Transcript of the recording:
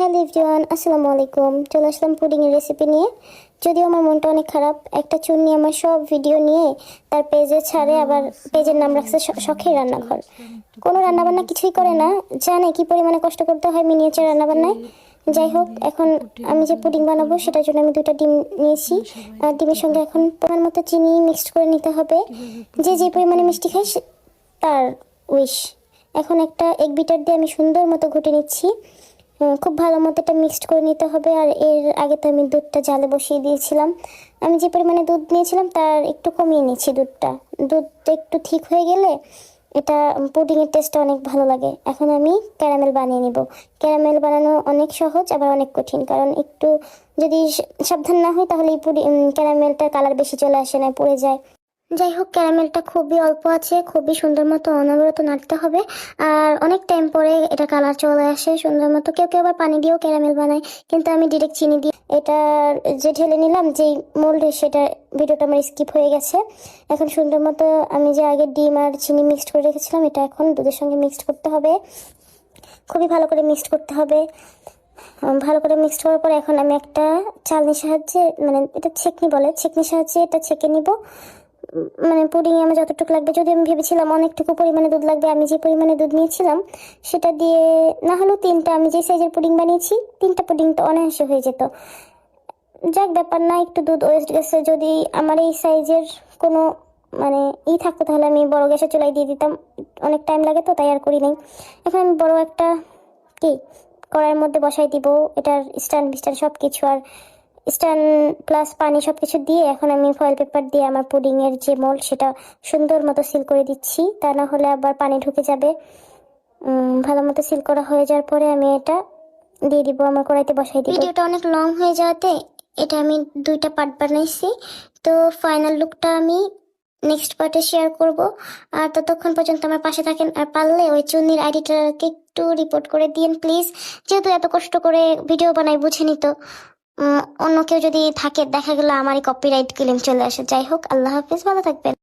Hello everyone, আসসালামু আলাইকুম। চলে আসলাম পুডিংয়ের রেসিপি নিয়ে। যদিও আমার মনটা অনেক খারাপ, একটা চুন্নি আমার সব ভিডিও নিয়ে তার পেজে ছাড়ে, আবার পেজের নাম রাখছে শখের রান্নাঘর। কোনো রান্নাবান্না কিছুই করে না, জানে কি পরিমাণে কষ্ট করতে হয় মিনিয়েচার রান্নাবান্নায়। যাই হোক, এখন আমি যে পুডিং বানাবো, সেটার জন্য আমি দুটো ডিম নিয়েছি। আর ডিমের সঙ্গে এখন পরিমাণ মতো চিনি মিক্সড করে নিতে হবে। যে যে পরিমাণে মিষ্টি সে- তার উইশ এখন একটা এক বিটার দিয়ে আমি সুন্দর মতো ঘুটে নিচ্ছি। খুব ভালো মতো এটা মিক্সড করে নিতে হবে। আর এর আগে তো আমি দুধটা জালে বসিয়ে দিয়েছিলাম। আমি যে পরিমাণে দুধ নিয়েছিলাম, তার একটু কমিয়ে নিয়েছি দুধটা। দুধটা একটু ঠিক হয়ে গেলে এটা পুডিংয়ের টেস্টটা অনেক ভালো লাগে। এখন আমি ক্যারামেল বানিয়ে নিব। ক্যারামেল বানানো অনেক সহজ, আবার অনেক কঠিন। কারণ একটু যদি সাবধান না হয় তাহলে এই পুডি ক্যারামেলটার কালার বেশি চলে আসে না, পড়ে যায়। যাই হোক ক্যারামেলটা খুবই অল্প আছে, খুবই সুন্দর মতো অনবরত নাড়তে হবে। আর অনেক টাইম পরে এটা কালার চলে আসে সুন্দর মতো। কেউ কেউ আবার পানি দিয়েও ক্যারামেল বানায়, কিন্তু আমি ডিরেক্ট চিনি দিয়ে এটা যে ঢেলে নিলাম, যেই মোল্ডে সেটা ভিডিওটা আমার স্কিপ হয়ে গেছে। এখন সুন্দর মতো আমি যে আগে ডিম আর চিনি মিক্সড করে রেখেছিলাম, এটা এখন দুধের সঙ্গে মিক্সড করতে হবে। খুবই ভালো করে মিক্সড করতে হবে। ভালো করে মিক্সড করার পর এখন আমি একটা চালনির সাহায্যে মানে এটা ছেকনি বলে, ছেকনির সাহায্যে এটা ছেঁকে নিব। মানে পুডিং আমার যতটুকু লাগবে, যদি আমি ভেবেছিলাম অনেকটুকু পরিমাণে দুধ লাগবে, আমি যে পরিমাণে দুধ নিয়েছিলাম, সেটা দিয়ে না হলেও তিনটা, আমি যে সাইজের পুডিং বানিয়েছি, তিনটা পুডিং তো অনায়াসে হয়ে যেত। যাক, ব্যাপার না, একটু দুধ ওয়েস্ট গেছে, যদি আমার এই সাইজের কোনো মানে ই থাকতো, তাহলে আমি বড় গ্যাসের চুলায় দিয়ে দিতাম, অনেক টাইম লাগে তো, তাই আর করি নাই। এখন আমি বড় একটা কি, কড়াইয়ের মধ্যে বসাই দিব, এটার স্ট্যান্ড বিস্ট্যান্ড সব কিছু আর স্ট্যান্ড প্লাস পানি সব কিছু দিয়ে এখন আমি ফয়েল পেপার দিয়ে আমার পুডিংয়ের যে মোল্ড সেটা সুন্দর মতো সিল করে দিচ্ছি। তা না হলে আবার পানি ঢুকে যাবে। ভালো মতো সিল করা হয়ে যাওয়ার পরে আমি এটা দিয়ে দিব, আমার কড়াইতে বসাই দিব। ভিডিওটা অনেক লং হয়ে যাওয়াতে এটা আমি দুইটা পার্ট বানাইছি। তো ফাইনাল লুকটা আমি নেক্সট পার্টে শেয়ার করব। আর ততক্ষণ পর্যন্ত আমার পাশে থাকেন আর পারলে ওই চুন্নির আইডিটাকে একটু রিপোর্ট করে দিন প্লিজ যেহেতু এত কষ্ট করে ভিডিও বানাই, বুঝে নিত। অন্য কেউ যদি থাকে, দেখা গেল আমারই কপিরাইট ক্লেম চলে আসে। যাই হোক, আল্লাহ হাফিজ, ভালো থাকবেন।